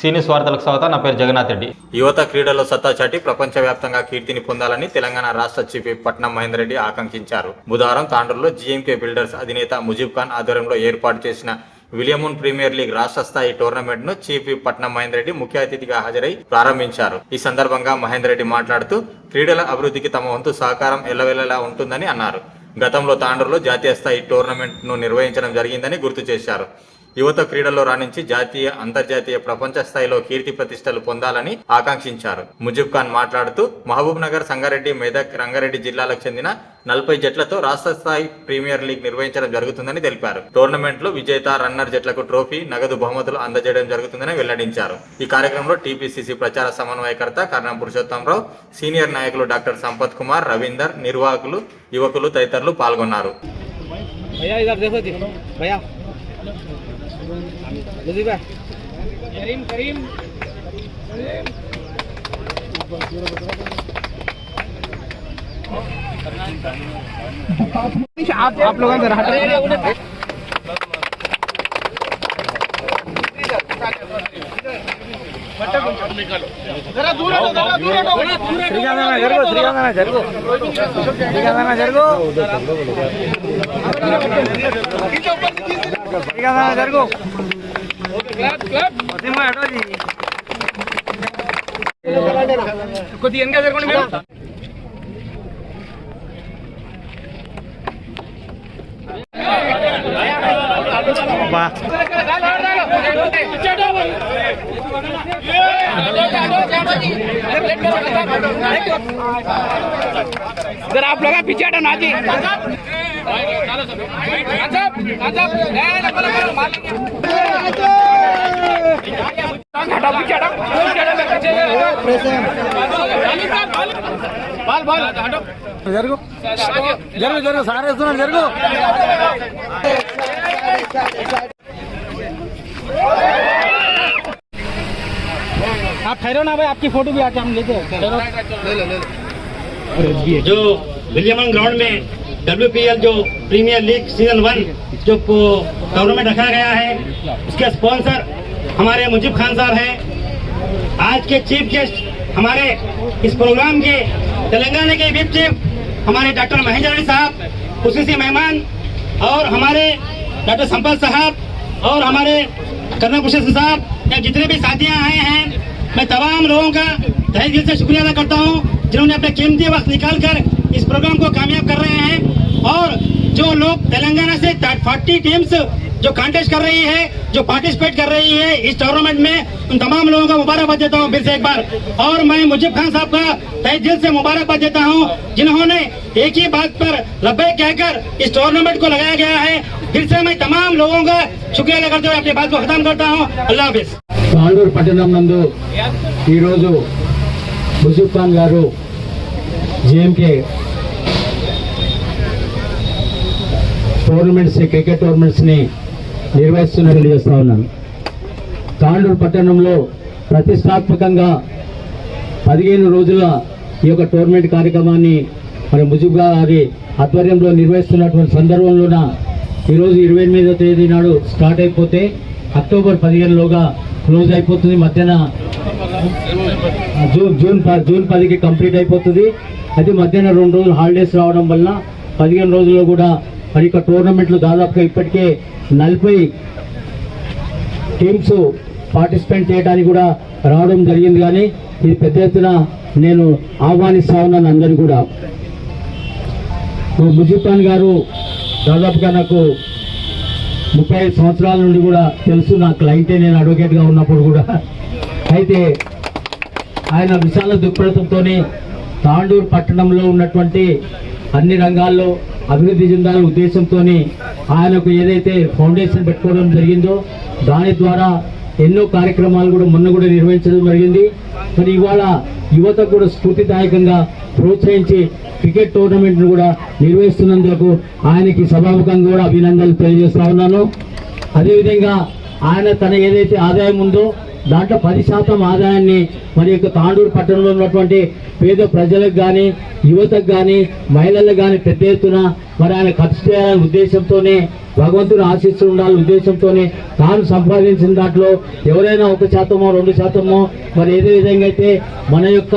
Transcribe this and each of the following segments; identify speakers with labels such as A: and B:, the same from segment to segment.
A: సీనియస్ వార్తలకు స్వాగతం నా పేరు జగన్నాథ్ రెడ్డి.
B: యువత క్రీడల్లో సత్తా చాటి ప్రపంచవ్యాప్తంగా కీర్తిని పొందాలని తెలంగాణ రాష్ట్ర చీఫ్ పట్నం మహేందర్ రెడ్డి ఆకాంక్షించారు. బుధవారం తాండూరులో జీఎంకే బిల్డర్స్ అధినేత ముజీబ్ ఖాన్ ఆధ్వర్యంలో ఏర్పాటు చేసిన విలియమూన్ ప్రీమియర్ లీగ్ రాష్ట్ర స్థాయి టోర్నమెంట్ను చీఫ్ పట్నం మహేందర్ రెడ్డి ముఖ్య అతిథిగా హాజరై ప్రారంభించారు. ఈ సందర్భంగా మహేందర్ రెడ్డి మాట్లాడుతూ క్రీడల అభివృద్ధికి తమ వంతు సహకారం ఎల్లవెల్లలా ఉంటుందని అన్నారు. గతంలో తాండూరులో జాతీయ స్థాయి టోర్నమెంట్ను నిర్వహించడం జరిగిందని గుర్తు చేశారు. యువత క్రీడల్లో రాణించి జాతీయ అంతర్జాతీయ ప్రపంచ స్థాయిలో కీర్తి ప్రతిష్టలు పొందాలని ఆకాంక్షించారు. ముజిబ్ ఖాన్ మాట్లాడుతూ మహబూబ్ నగర్ సంగారెడ్డి మెదక్ రంగారెడ్డి జిల్లాలకు చెందిన నలభై జట్లతో రాష్ట్ర స్థాయి ప్రీమియర్ లీగ్ నిర్వహించడం జరుగుతుందని తెలిపారు. టోర్నమెంట్లో విజేత రన్నర్ జట్లకు ట్రోఫీ నగదు బహుమతులు అందజేయడం జరుగుతుందని వెల్లడించారు. ఈ కార్యక్రమంలో టీపీసీసీ ప్రచార సమన్వయకర్త కర్ణం పురుషోత్తంరావు సీనియర్ నాయకులు డాక్టర్ సంపత్ కుమార్ రవీందర్ నిర్వాహకులు యువకులు తదితరులు పాల్గొన్నారు.
C: लतीफा करीम करीम। आप आप लोगों जरा हटा जरा दूर जरगो जरगो కొద్దిగా వెనక జరగండి మీరు इधर आप लोग पीछे हटो ना जी हटाओ पीछे हटाओ बाल बाल हटो జరుగు జరుగు జరుగు సార్ వేస్తున్నాడు జరుగు आप ठहरो ना भाई आपकी फोटो भी आके हम लेते हैं
D: जो विलियमन ग्राउंड में WPL जो प्रीमियर लीग सीज़न वन जो टूर्नामेंट रखा गया है, उसके स्पॉन्सर हमारे मुजीब खान साहब हैं। आज के चीफ गेस्ट हमारे इस प्रोग्राम के तेलंगाना के विप चीफ हमारे डॉक्टर महेंद्र साहब खुशूसी मेहमान, और हमारे डॉक्टर संपत साहब, और हमारे कर्नल भूषण साहब, या जितने भी साथियाँ आए हैं, मैं तमाम लोगों का तहे दिल से शुक्रिया अदा करता हूँ, जिन्होंने अपने कीमती वक्त निकाल कर इस प्रोग्राम को कामयाब कर रहे हैं और जो लोग तेलंगाना से फोर्टी टीम्स जो कॉन्टेस्ट कर रही है जो पार्टिसिपेट कर रही है इस टूर्नामेंट में उन तमाम लोगों को मुबारकबाद देता हूं फिर से एक बार और मैं मुजीब खान साहब का तहे दिल से मुबारकबाद देता हूं जिन्होंने एक ही बात पर लब्बे कहकर इस टूर्नामेंट को लगाया गया है फिर से मैं तमाम लोगों का शुक्रिया अदा करते हुए अपनी बात को खत्म करता हूं अल्लाह हाफिज
E: తాండూరు పట్టణం నందు ఈరోజు ముజీబ్ ఖాన్ గారు జేఎంకే టోర్నమెంట్స్ క్రికెట్ టోర్నమెంట్స్ని నిర్వహిస్తున్నట్లు తెలియజేస్తా ఉన్నాను. తాండూరు పట్టణంలో ప్రతిష్టాత్మకంగా పదిహేను రోజుల ఈ యొక్క టోర్నమెంట్ కార్యక్రమాన్ని మరి ముజీబ్ గారి ఆధ్వర్యంలో నిర్వహిస్తున్నటువంటి సందర్భంలోన ఈరోజు ఇరవై ఎనిమిదో తేదీ నాడు స్టార్ట్ అయిపోతే అక్టోబర్ పదిహేనులోగా క్లోజ్ అయిపోతుంది. మధ్యాహ్న జూన్ జూన్ ప- జూన్ పదికి కంప్లీట్ అయిపోతుంది. అది మధ్యాహ్నం రెండు రోజులు హాలిడేస్ రావడం వల్ల పదిహేను రోజుల్లో కూడా మరి యొక్క టోర్నమెంట్లు దాదాపుగా ఇప్పటికే నలభై టీమ్స్ పార్టిసిపేట్ చేయడానికి కూడా రావడం జరిగింది కానీ ఇది పెద్ద ఎత్తున నేను ఆహ్వానిస్తా ఉన్నాను అందరినీ కూడా. ముజీబ్ఖాన్ గారు దాదాపుగా నాకు ముప్పై ఐదు సంవత్సరాల నుండి కూడా తెలుసు నా క్లయింటే నేను అడ్వకేట్గా ఉన్నప్పుడు కూడా. అయితే ఆయన విశాల దృక్పథంతోనే తాండూరు పట్టణంలో ఉన్నటువంటి అన్ని రంగాల్లో అభివృద్ధి చెందాలనే ఉద్దేశంతో ఆయనకు ఏదైతే ఫౌండేషన్ పెట్టుకోవడం జరిగిందో దాని ద్వారా ఎన్నో కార్యక్రమాలు కూడా మొన్న కూడా నిర్వహించడం జరిగింది. మరి ఇవాళ యువత కూడా స్ఫూర్తిదాయకంగా ప్రోత్సహించి క్రికెట్ టోర్నమెంట్ను కూడా నిర్వహిస్తున్నందుకు ఆయనకి సభాముఖంగా కూడా అభినందనలు తెలియజేస్తా ఉన్నాను. అదేవిధంగా ఆయన తన ఏదైతే ఆదాయం ఉందో దాంట్లో పది శాతం ఆదాయాన్ని మరి యొక్క తాండూరు పట్టణంలో ఉన్నటువంటి పేద ప్రజలకు కానీ యువతకు కానీ మహిళలకు కానీ పెద్ద ఎత్తున మరి ఆయన ఖర్చు చేయాలనే ఉద్దేశంతోనే భగవంతుని ఆశిస్తూ ఉండాలని ఉద్దేశంతోనే తాను సంపాదించిన దాంట్లో ఎవరైనా ఒక శాతమో రెండు శాతమో మరి ఏదే విధంగా అయితే మన యొక్క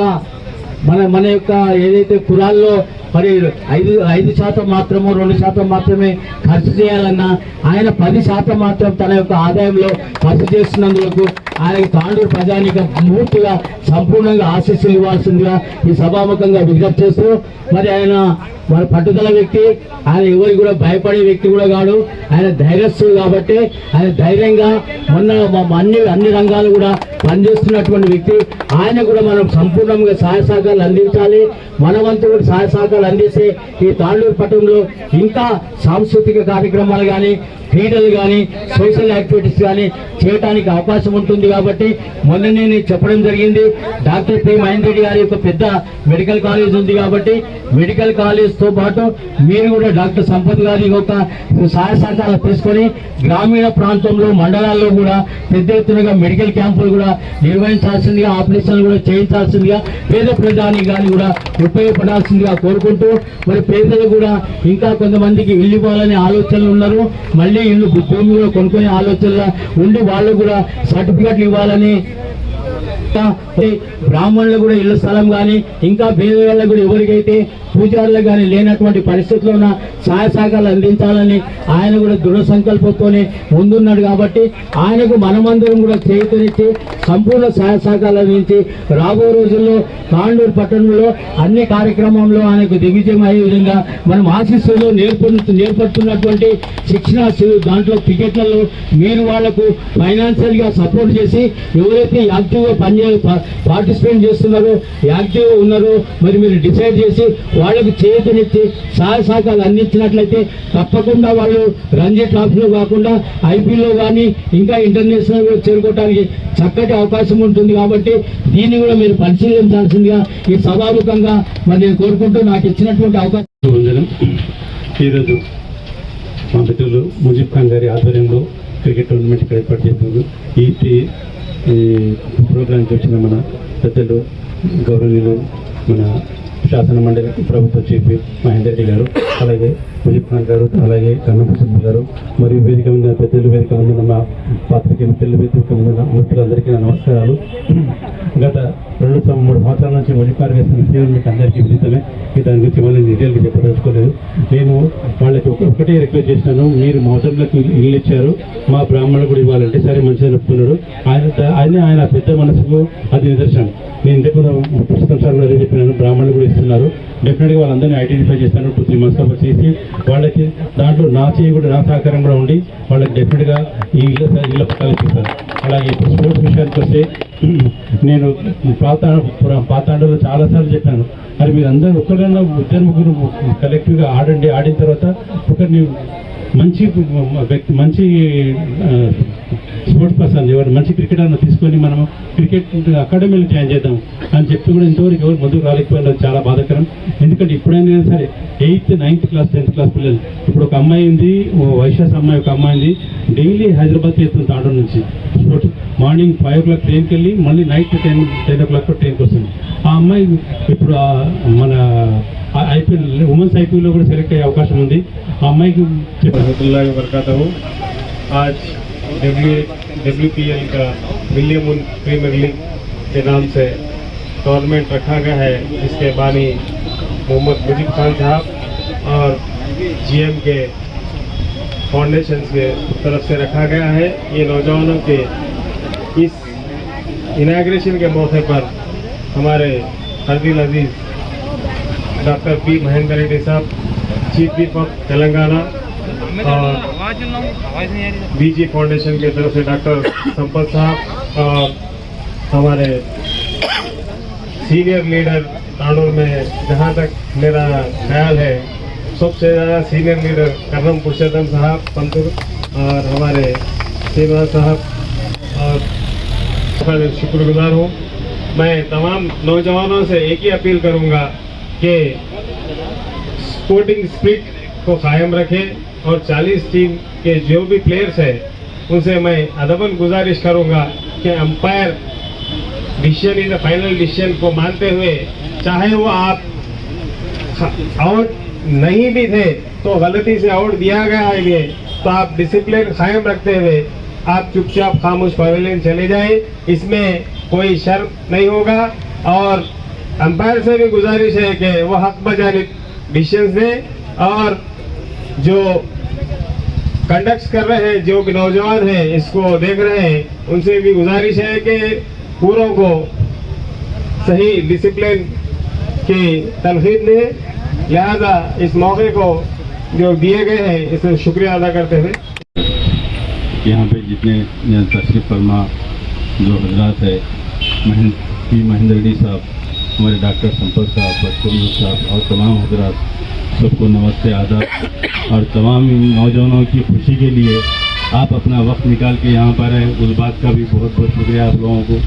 E: మన మన యొక్క ఏదైతే కులాల్లో మరి ఐదు ఐదు శాతం మాత్రము రెండు శాతం మాత్రమే ఖర్చు చేయాలన్నా ఆయన పది శాతం మాత్రం తన యొక్క ఆదాయంలో ఖర్చు చేస్తున్నందుకు ఆయనకి తాండూరు ప్రజానికి పూర్తిగా సంపూర్ణంగా ఆశీస్సులు ఇవ్వాల్సిందిగా ఈ సభాముఖంగా విజ్ఞప్తి చేస్తూ మరి ఆయన మన పట్టుదల వ్యక్తి ఆయన ఎవరికి కూడా భయపడే వ్యక్తి కూడా కాడు. ఆయన ధైర్యస్తుడు కాబట్టి ఆయన ధైర్యంగా మొన్న అన్ని అన్ని రంగాలు కూడా పనిచేస్తున్నటువంటి వ్యక్తి. ఆయన కూడా మనం సంపూర్ణంగా సహాయ సహకారాలు అందించాలి. మన వంతు కూడా సహాయ సహకారాలు అందిస్తే ఈ తాండూరు పట్టణంలో ఇంకా సాంస్కృతిక కార్యక్రమాలు కానీ క్రీడలు కానీ సోషల్ యాక్టివిటీస్ కానీ చేయడానికి అవకాశం ఉంటుంది కాబట్టి మొన్న నేను చెప్పడం జరిగింది. Doctor P. మహేందర్ రెడ్డి గారి యొక్క పెద్ద మెడికల్ కాలేజ్ ఉంది కాబట్టి మెడికల్ కాలేజ్తో పాటు మీరు కూడా డాక్టర్ సంపత్ గారి యొక్క సహాయ సహకారాలు తీసుకొని గ్రామీణ ప్రాంతంలో మండలాల్లో కూడా పెద్ద ఎత్తునగా మెడికల్ క్యాంపులు కూడా నిర్వహించాల్సిందిగా ఆపరేషన్లు కూడా చేయించాల్సిందిగా పేద ప్రజానికి కానీ కూడా ఉపయోగపడాల్సిందిగా కోరుకుంటూ మరి పేదలు కూడా ఇంకా కొంతమందికి వెళ్ళిపోవాలనే ఆలోచనలు ఉన్నారు. మళ్ళీ ఇల్లు భూమిలో కొనుక్కునే ఆలోచనలో ఉండి వాళ్ళు కూడా సర్టిఫికెట్లు ఇవ్వాలని ఇంకా బ్రాహ్మణులు కూడా ఇళ్ళ స్థలం కానీ ఇంకా పేద కూడా ఎవరికైతే పూజారులకు కానీ లేనటువంటి పరిస్థితుల్లో ఉన్న సహాయ సహకారాలు అందించాలని ఆయన కూడా దృఢ సంకల్పంతోనే ముందున్నాడు కాబట్టి ఆయనకు మనమందరం కూడా చేతునిచ్చి సంపూర్ణ సహాయ సహకారాలు అందించి రాబో రోజుల్లో తాండూరు పట్టణంలో అన్ని కార్యక్రమంలో ఆయనకు దిగ్విజయం అయ్యే విధంగా మనం ఆశీస్సులో నేర్పు నేర్పడుతున్నటువంటి శిక్షణ దాంట్లో టికెట్లలో మీరు వాళ్ళకు ఫైనాన్షియల్గా సపోర్ట్ చేసి ఎవరైతే యాక్టివ్గా పనిచేస్తారు పార్టిసిపేట్ చేస్తున్నారో యాక్టివ్ ఉన్నారు ఉన్నారో మరి మీరు డిసైడ్ చేసి వాళ్ళకు చేతులెత్తి సహాయ సహకారాలు అందించినట్లయితే తప్పకుండా వాళ్ళు రంజీ ట్రాఫీలో కాకుండా ఐపీలో కానీ ఇంకా ఇంటర్నేషనల్ చేరుకోవడానికి చక్కటి అవకాశం ఉంటుంది కాబట్టి దీన్ని కూడా మీరు పరిశీలించాల్సిందిగా ఈ సభాముఖంగా మరి నేను కోరుకుంటూ నాకు ఇచ్చినటువంటి అవకాశం.
F: ఈరోజు మా మిత్రులు ముజీబ్ ఖాన్ గారి ఆధ్వర్యంలో క్రికెట్ టోర్నమెంట్ ఇక్కడ ఏర్పాటు చేస్తున్నారు ఈ ఈ- ప్రోగ్రాంకి వచ్చిన మన పెద్దలు గౌరవనీయులు మన శాసన మండలి ప్రభుత్వ చీఫ్ విప్ మహేందర్ రెడ్డి గారు అలాగే ముజీబ్ ఖాన్ గారు అలాగే కన్నప్రసాద్ గారు మరియు వేదిక ఉన్న పెద్దలు వేదిక ఉన్న మా పాత్రికేయ పెళ్ళి వేదిక ఉన్న మిత్రులందరికీ నా నమస్కారాలు. గత రెండు మూడు సంవత్సరాల నుంచి ముడిపారు వేసిన సీఎం మీకు అందరికీ విదితమే. ఈ దాని గురించి మళ్ళీ డీటెయిల్గా చెప్పదలుచుకోలేదు. నేను వాళ్ళకి ఒకటే రిక్వెస్ట్ చేశాను మీరు మౌతంలోకి ఇల్లు ఇచ్చారు. మా బ్రాహ్మణులు కూడా ఇవ్వాలంటే సరే మంచిగా చెప్తున్నారు ఆయన ఆయన ఆయన పెద్ద మనసుకు అది నిదర్శనం. నేను ఇంతకు పుస్తకం సార్ కూడా చెప్పినాను. బ్రాహ్మణులు కూడా ఇస్తున్నారు. డెఫినెట్గా వాళ్ళందరినీ ఐడెంటిఫై చేస్తాను. టూ త్రీ మంత్స్ అప్పుడు చేసి వాళ్ళకి దాంట్లో నా చేయి కూడా నా సహకారం కూడా ఉండి వాళ్ళకి డెఫినెట్గా ఈ ఇళ్ళ ఇళ్ళ పట్టాలు ఇస్తాను అలాగే ఇప్పుడు స్పోర్ట్స్ విషయానికి వస్తే నేను పాత పాతాండలో చాలాసార్లు చెప్పాను. మరి మీరు అందరూ ఒకరైనా ఇద్దరు ముగ్గురు కలెక్టివ్గా ఆడండి. ఆడిన తర్వాత ఒకరిని మంచి వ్యక్తి మంచి స్పోర్ట్స్ పర్సన్ ఎవరు మంచి క్రికెటర్ని తీసుకొని మనం క్రికెట్ అకాడమీలో జాయిన్ చేద్దాం అని చెప్పి కూడా ఇంతవరకు ఎవరు ముందుకు రాలేకపోయినారు చాలా బాధాకరం. ఎందుకంటే ఇప్పుడైనా సరే eighth ninth class tenth class పిల్లలు. ఇప్పుడు ఒక అమ్మాయి ఉంది ఓ వైశాస్ అమ్మాయి ఒక అమ్మాయి ఉంది. డైలీ హైదరాబాద్ చేస్తుంది తాండూరు నుంచి స్పోర్ట్స్ మార్నింగ్ ఫైవ్ ఓ క్లాక్ ట్రైన్కి వెళ్ళి మళ్ళీ night ten ten o'clock ట్రైన్కి వస్తుంది ఆ అమ్మాయి ఇప్పుడు ఆ మన ఐపీఎల్ ఉమెన్స్ ఐపీఎల్లో కూడా సెలెక్ట్ అయ్యే అవకాశం ఉంది ఆ అమ్మాయికి చెప్పారు
G: रहमतुल्लाहि वबरकातहू आज डब्ल्यू डब्ल्यू पी एल का विलियम प्रीमियर लीग के नाम से टूर्नामेंट रखा गया है जिसके बानी मोहम्मद मुजीब खान साहब और जीएम के फाउंडेशन के तरफ से रखा गया है ये नौजवानों के इस इनाग्रेशन के मौके पर हमारे हरदिल अज़ीज़, डॉक्टर पी महेंद्र रेड्डी साहब, चीफ विप ऑफ़ तेलंगाना और बीजी फाउंडेशन के तरफ़ से डॉक्टर संपत साहब और हमारे सीनियर लीडर तांडूर में जहाँ तक मेरा ख्याल है, सबसे ज़्यादा सीनियर लीडर करम पुरुषोत्तम साहब पंतुर और हमारे सेवा साहब और शुक्रगुजार हूँ। मैं तमाम नौजवानों से एक ही अपील करूँगा कि स्पोर्टिंग स्पिरिट को कायम रखें और 40 टीम के जो भी प्लेयर्स हैं, उनसे मैं अदबन गुजारिश करूँगा कि umpire decision is the final decision को मानते हुए, चाहे वो आप आउट नहीं भी थे तो गलती से आउट दिया गया है ये तो आप डिसिप्लिन कायम रखते हुए आप चुपचाप खामोश पवेलियन चले जाएँ। इसमें कोई शर्म नहीं होगा। और अंपायर से भी गुजारिश है कि वो हक बजानी डिसीज़न दें। और जो कंडक्ट कर रहे हैं, जो नौजवान हैं, इसको देख रहे हैं, उनसे भी गुजारिश है कि पूरों को सही डिसिप्लिन की तलखीद दें। लिहाजा इस मौके को जो दिए गए हैं, इसमें शुक्रिया अदा करते हुए।
F: यहाँ पे जितने तशरीफ़ फरमा जो हजरात है महेंद्र पी महेंद्र रेड्डी साहब, हमारे डॉक्टर संपत साहब बच्चों साहब और तमाम हजरात, सबको नमस्ते, आदाब। और तमाम नौजवानों की खुशी के लिए आप अपना वक्त निकाल के यहाँ पर आए। उस बात का भी बहुत बहुत शुक्रिया आप लोगों को,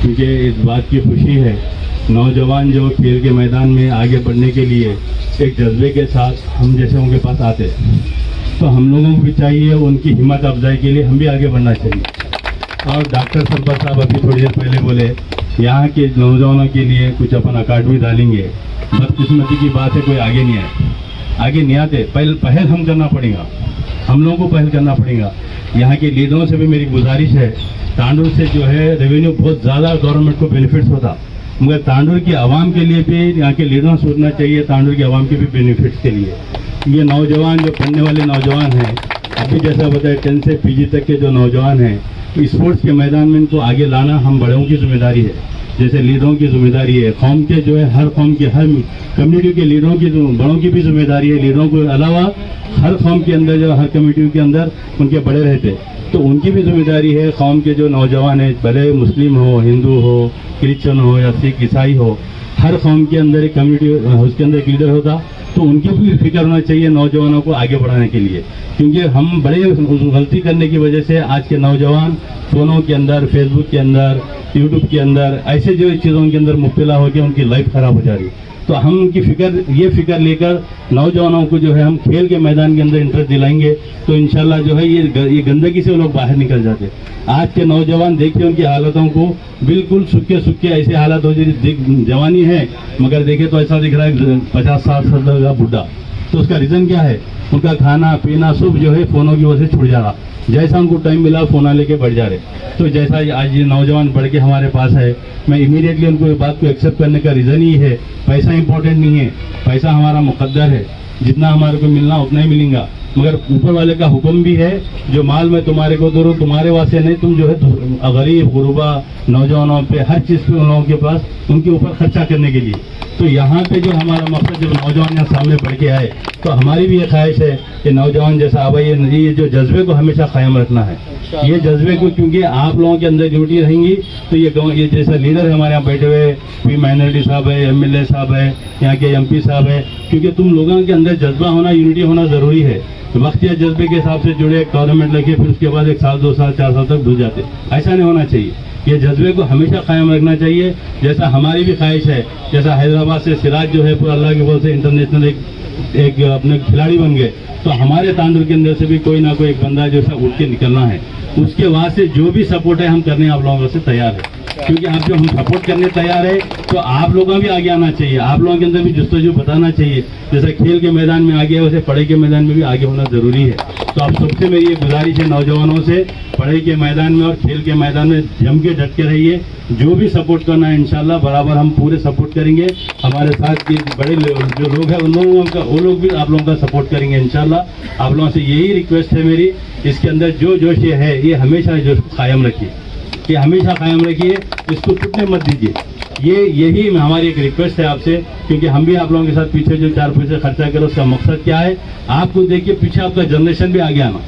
F: क्योंकि इस बात की खुशी है, नौजवान जो खेल के मैदान में आगे बढ़ने के लिए एक जज्बे के साथ हम जैसे उनके पास आते तो हम लोगों को भी चाहिए, उनकी हिम्मत अफजाई के लिए, हम भी आगे बढ़ना चाहिए। और डॉक्टर संपत साहब अभी थोड़ी देर पहले बोले, यहाँ के नौजवानों के लिए कुछ अपन अकाडमी डालेंगे। बदकिस्मती की बात है, कोई आगे नहीं आए। आगे नहीं आते, पहल पहल हम करना पड़ेगा। हम लोगों को पहल करना पड़ेगा। यहाँ के लीडरों से भी मेरी गुजारिश है। तांडुल से जो है रेवेन्यू बहुत ज़्यादा गवर्नमेंट को बेनिफिट्स होता। मगर तांडुल की आवाम के लिए भी यहाँ के लीडरों सोचना चाहिए तांडुल की आवाम के भी बेनिफिट्स के लिए। ये नौजवान जो पढ़ने वाले नौजवान हैं, अभी जैसा बताया टेंथ से पीजी तक के जो नौजवान हैं तो स्पोर्ट्स के मैदान में इनको आगे लाना हम बड़ों की ज़िम्मेदारी है। जैसे लीडरों की ज़िम्मेदारी है, कौम के जो है, हर कौम के, हर कम्युनिटी के लीडरों की, बड़ों की भी ज़िम्मेदारी है। लीडरों के अलावा हर कौम के अंदर जो, हर कम्युनिटी के अंदर उनके बड़े रहते तो उनकी भी ज़िम्मेदारी है, कौम के जो नौजवान हैं, भले मुस्लिम हो, हिंदू हो क्रिश्चन हो या सिख, ईसाई हो, हर कौम के अंदर एक कम्युनिटी, उसके अंदर एक लीडर होता। तो उनकी भी फ़िक्र होना चाहिए नौजवानों को आगे बढ़ाने के लिए। क्योंकि हम बड़े गलती करने की वजह से आज के नौजवान फोनों के अंदर फेसबुक के अंदर यूट्यूब के अंदर, ऐसे जो चीज़ों के अंदर मुब्तला होकर उनकी लाइफ खराब हो जा रही है। तो हम उनकी फ़िक्र, ये फ़िक्र लेकर नौजवानों को जो है हम खेल के मैदान के अंदर इंटरेस्ट दिलाएँगे। तो इंशाल्लाह जो है ये ये गंदगी से लोग बाहर निकल जाते। आज के नौजवान देखिए उनकी हालतों को। बिल्कुल सुखे सुखे ऐसे हालत हो देख- जवानी है, मगर देखे तो ऐसा दिख रहा है पचास साठ साल का बुढ़ा। तो उसका रीज़न क्या है? उनका खाना पीना सब जो है फ़ोनों की वजह से छूट जा रहा। जैसा उनको टाइम मिला फ़ोन लेके बढ़ जा रहे। तो जैसा आज ये नौजवान बढ़ के हमारे पास है मैं इमीडिएटली उनको ये बात को एक्सेप्ट करने का रीज़न ही है। पैसा इंपॉर्टेंट नहीं है। पैसा हमारा मुकद्दर है। जितना हमारे को मिलना, उतना ही मिलेगा। मगर ऊपर वाले का हुक्म भी है, जो माल मैं तुम्हारे को दे तुम्हारे वास्ते नहीं, तुम जो है गरीब, गुरबा, नौजवानों पे, हर चीज़ पे उन लोगों के पास, उनके ऊपर खर्चा करने के लिए। तो यहाँ पे जो हमारा मकसद जब नौजवान यहाँ सामने बढ़ के आए तो हमारी भी ये ख्वाहिश है कि नौजवान जैसा अब ये जो जज्बे को हमेशा कायम रखना है। ये जज्बे को क्योंकि आप लोगों के अंदर ड्यूटी रहेंगी तो ये गाँव- ये जैसा लीडर है हमारे यहाँ बैठे हुए, पी माइनॉरिटी साहब है एमएलए साहब है, यहाँ के एमपी साहब है, क्योंकि तुम लोगों के अंदर जज्बा होना, यूनिटी होना ज़रूरी है। तो वक्त या जज्बे के हिसाब से जुड़े गवर्नमेंट लगे, फिर उसके बाद एक साल, दो साल, चार साल तक भूल जाते। ऐसा नहीं होना चाहिए। ये जज्बे को हमेशा कायम रखना चाहिए। जैसा हमारी भी ख्वाहिश है, जैसा हैदराबाद से सिराज जो है, पूरा अल्लाह के बोल से इंटरनेशनल एक एक अपने खिलाड़ी बन गए तो हमारे तांदुर के अंदर से भी कोई ना कोई एक बंदा जो है उठ के निकलना है। उसके बाद से जो भी सपोर्ट है, हम करने आप लोगों से तैयार है। क्योंकि आप जो हम सपोर्ट करने तैयार है तो आप लोगों भी आगे आना चाहिए। आप लोगों के अंदर भी जस्तजू बताना चाहिए। जैसे खेल के मैदान में आगे वैसे पढ़ाई के मैदान में भी आगे होना ज़रूरी है। तो आप सबसे मेरी ये गुजारिश है नौजवानों से, पढ़ाई के मैदान में और खेल के मैदान में जम के डट के रहिए। जो भी सपोर्ट करना है, इंशाल्लाह बराबर हम पूरे सपोर्ट करेंगे। हमारे साथ के बड़े जो लोग हैं, उन लोगों का, वो लोग भी आप लोगों का सपोर्ट करेंगे, इंशाल्लाह। आप लोगों से यही रिक्वेस्ट है मेरी, इसके अंदर जो जोश ये है, ये हमेशा जोश कायम रखिए। ये हमेशा कायम रखिए, इसको टूटने मत दीजिए। ये, यही हमारी एक रिक्वेस्ट है आपसे, क्योंकि हम भी आप लोगों के साथ पीछे जो चार पैसे खर्चा करो, उसका मकसद क्या है, आपको देखिए, पीछे आपका जनरेशन भी आगे आना।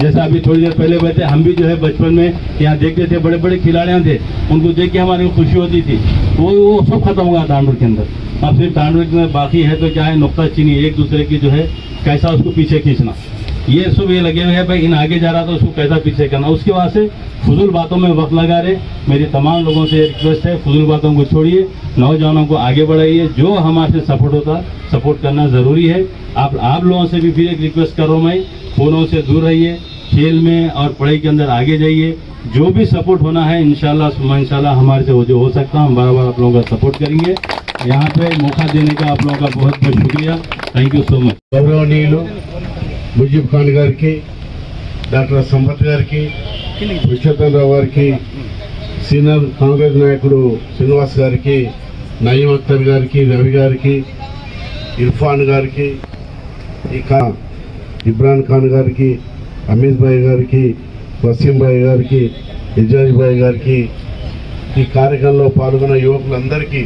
F: जैसे अभी थोड़ी देर पहले बैठे, हम भी जो है बचपन में यहाँ देखते थे बड़े बड़े खिलाड़ियाँ थे, उनको देख के हमारी खुशी होती थी। वो वो सब खत्म हुआ तांडुर के अंदर। अब सिर्फ़ तांडुर में बाकी है तो क्या है, नुकता चीनी एक दूसरे की जो है, कैसा उसको पीछे खींचना। ये सब ये लगे हुए हैं, भाई, इन आगे जा रहा था, उसको कैसा पीछे करना। उसके बाद से फजूल बातों में वक्त लगा रहे। मेरी तमाम लोगों से रिक्वेस्ट है, फजूल बातों को छोड़िए, नौजवानों को आगे बढ़ाइए। जो हमारे से सपोर्ट होता सपोर्ट करना ज़रूरी है। आप आप लोगों से भी फिर एक रिक्वेस्ट कर रहा हूँ मैं, फ़ोनों से दूर रहिए, खेल में और पढ़ाई के अंदर आगे जाइए। जो भी सपोर्ट होना है इनशाला इनशाला हमारे से जो हो सकता है, हम बार बार आप लोगों का सपोर्ट करेंगे। यहाँ पे मौका देने का आप लोगों का बहुत बहुत शुक्रिया। थैंक यू सो मच
H: गौरवनीय ముజీబ్ ఖాన్ గారికి డాక్టర్ సంపత్ గారికి రావు గారికి సీనియర్ కాంగ్రెస్ నాయకుడు శ్రీనివాస్ గారికి నయీం అఖ్తర్ గారికి రవి గారికి ఇర్ఫాన్ గారికి ఇక ఇమ్రాన్ ఖాన్ గారికి అమిత్ భాయ్ గారికి వసీం భాయ్ గారికి ఇజాజ్ భాయ్ గారికి ఈ కార్యక్రమంలో పాల్గొన్న యువకులందరికీ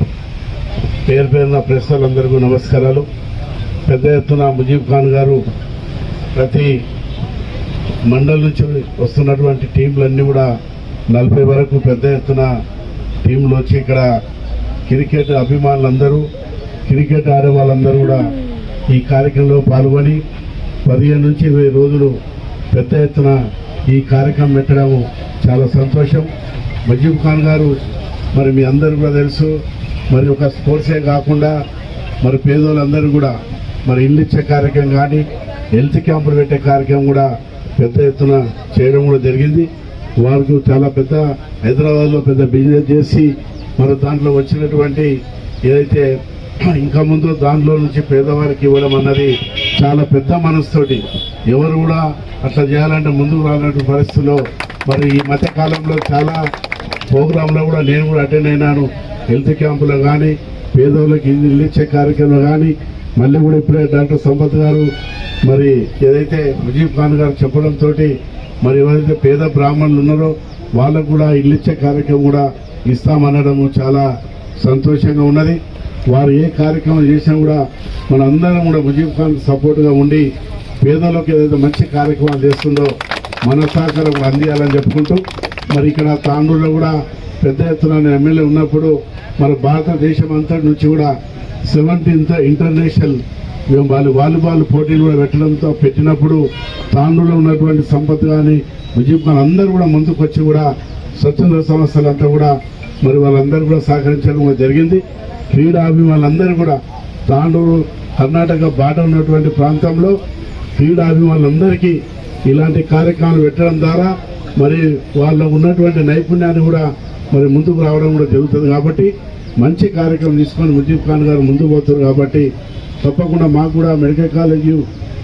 H: పేరు పేరున ప్రశ్నలందరికీ నమస్కారాలు. పెద్ద ఎత్తున ముజీబ్ ఖాన్ గారు ప్రతి మండలి నుంచి వస్తున్నటువంటి టీంలన్నీ కూడా నలభై వరకు పెద్ద ఎత్తున టీంలు వచ్చి ఇక్కడ క్రికెట్ అభిమానులందరూ క్రికెట్ ఆడే వాళ్ళందరూ కూడా ఈ కార్యక్రమంలో పాల్గొని పదిహేను నుంచి ఇరవై రోజులు పెద్ద ఎత్తున ఈ కార్యక్రమం పెట్టడం చాలా సంతోషం. మజీబ్ ఖాన్ గారు మరి మీ అందరూ కూడా తెలుసు. మరి ఒక స్పోర్ట్సే కాకుండా మరి పేదోళ్ళందరూ కూడా మరి ఇల్లు ఇచ్చే కార్యక్రమం కానీ హెల్త్ క్యాంపులు పెట్టే కార్యక్రమం కూడా పెద్ద ఎత్తున చేయడం కూడా జరిగింది. వారికి చాలా పెద్ద హైదరాబాద్లో పెద్ద బిజినెస్ చేసి మరి దాంట్లో వచ్చినటువంటి ఏదైతే ఇంకా ముందు దాంట్లో నుంచి పేదవారికి ఇవ్వడం అన్నది చాలా పెద్ద మనసుతోటి ఎవరు కూడా అట్లా చేయాలంటే ముందుకు రానటువంటి పరిస్థితుల్లో మరి ఈ మధ్యకాలంలో చాలా ప్రోగ్రాంలో కూడా నేను కూడా అటెండ్ అయినాను. హెల్త్ క్యాంపులో కానీ పేదోళ్ళకి ఇల్లు ఇచ్చే కార్యక్రమంలో కానీ మళ్ళీ కూడా ఇప్పుడే డాక్టర్ సంపత్ గారు మరి ఏదైతే ముజీబ్ ఖాన్ గారు చెప్పడంతో మరి ఎవరైతే పేద బ్రాహ్మణులు ఉన్నారో వాళ్ళకు కూడా ఇల్లు ఇచ్చే కార్యక్రమం కూడా ఇస్తామనడము చాలా సంతోషంగా ఉన్నది. వారు ఏ కార్యక్రమం చేసినా కూడా మన అందరం కూడా ముజీబ్ ఖాన్ సపోర్ట్గా ఉండి పేదలకు ఏదైతే మంచి కార్యక్రమాలు చేస్తుందో మన సహకారం అందియాలని చెప్పుకుంటూ మరి ఇక్కడ తాండూరులో కూడా పెద్ద ఎత్తున ఎమ్మెల్యే ఉన్నప్పుడు మన భారతదేశం అంతటి నుంచి కూడా సెవెంటీన్త్ ఇంటర్నేషనల్ మేము వాళ్ళు వాలీబాల్ పోటీలు కూడా పెట్టడంతో పెట్టినప్పుడు తాండూలో ఉన్నటువంటి సంపత్ కానీ ముజీబ్ ఖాన్ అందరూ కూడా ముందుకు వచ్చి కూడా స్వచ్ఛంద సంస్థలంతా కూడా మరి వాళ్ళందరూ కూడా సహకరించడం కూడా జరిగింది. క్రీడాభిమానులందరూ కూడా తాండూరు కర్ణాటక బాట ఉన్నటువంటి ప్రాంతంలో క్రీడాభిమానులందరికీ ఇలాంటి కార్యక్రమాలు పెట్టడం ద్వారా మరి వాళ్ళ ఉన్నటువంటి నైపుణ్యాన్ని కూడా మరి ముందుకు రావడం కూడా జరుగుతుంది కాబట్టి మంచి కార్యక్రమం తీసుకొని ముజీబ్ ఖాన్ గారు ముందు పోతారు కాబట్టి తప్పకుండా మాకు కూడా మెడికల్ కాలేజీ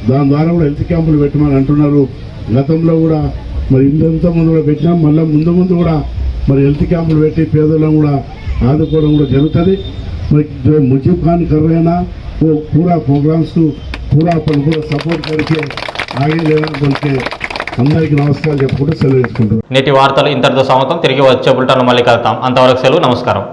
H: దాని ద్వారా కూడా హెల్త్ క్యాంపులు పెట్టమని అంటున్నారు. గతంలో కూడా మరి ఇంత ముందు కూడా పెట్టినాం. మళ్ళీ ముందు ముందు కూడా మరి హెల్త్ క్యాంపులు పెట్టి పేదలను కూడా ఆదుకోవడం కూడా జరుగుతుంది. మరి ముజీబ్ ఖాన్ కర్రైనా ఓ పూరా కూడా పూరా కూడా సపోర్ట్ కడితే అందరికీ నమస్కారం చెప్పుకుంటూ సెలవు
B: నేటి వార్తలు ఇంతటితో సమతం తిరిగి వచ్చే బుల్టాను మళ్ళీ కలుతాం అంతవరకు సెలవు నమస్కారం.